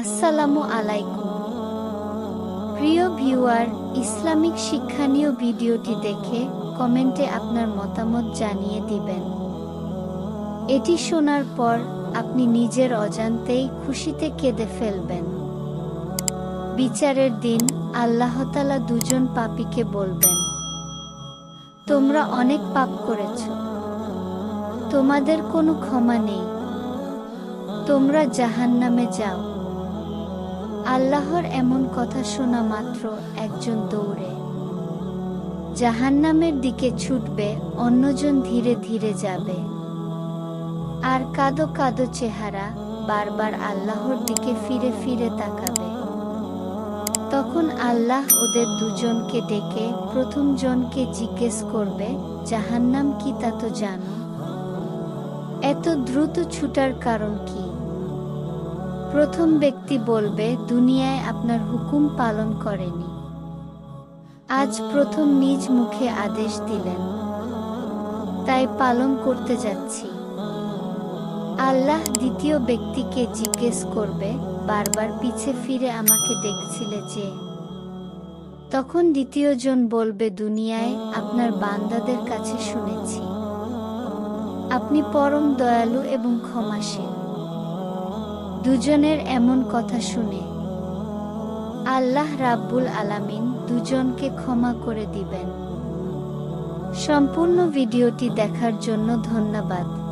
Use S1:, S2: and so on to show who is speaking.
S1: আসসালামু আলাইকুম। প্রিয় ভিউয়ার, ইসলামিক শিক্ষণীয় ভিডিওটি দেখে কমেন্টে আপনার মতামত জানিয়ে দিবেন। এটি শোনার পর আপনি নিজের অজান্তেই খুশিতে কেঁদে ফেলবেন। বিচারের দিন আল্লাহতালা দুজন পাপীকে বলবেন, তোমরা অনেক পাপ করেছ। তোমাদের কোনো ক্ষমা নেই। তোমরা জাহান্নামে যাও। আল্লাহর এমন কথা শোনা মাত্র একজন দৌড়ে। জাহান্নামের দিকে ছুটবে, অন্যজন ধীরে ধীরে যাবে। আর কাদো কাদো চেহারা বারবার আল্লাহর দিকে ফিরে ফিরে তাকাবে। তখন আল্লাহ ওদের দুজনকে ডেকে প্রথম জনকে জিজ্ঞেস করবে, জাহান্নাম কি তা তো জানো? এত দ্রুত ছুটার কারণ কি? প্রথম ব্যক্তি বলবে, দুনিয়ায় আপনার হুকুম পালন করেনি। আজ প্রথম নিজ মুখে আদেশ দিলেন, তাই পালন করতে যাচ্ছি। আল্লাহ দ্বিতীয় ব্যক্তিকে জিজ্ঞেস করবে, বারবার পিছে ফিরে আমাকে দেখছিলে যে? তখন দ্বিতীয় জন বলবে, দুনিয়ায় আপনার বান্দাদের কাছে শুনেছি। আপনি পরম দয়ালু এবং ক্ষমাশীল। দুজনের এমন কথা শুনে। আল্লাহ রাব্বুল আলামিন দুজনকে ক্ষমা করে দিবেন। সম্পূর্ণ ভিডিওটি দেখার জন্য ধন্যবাদ।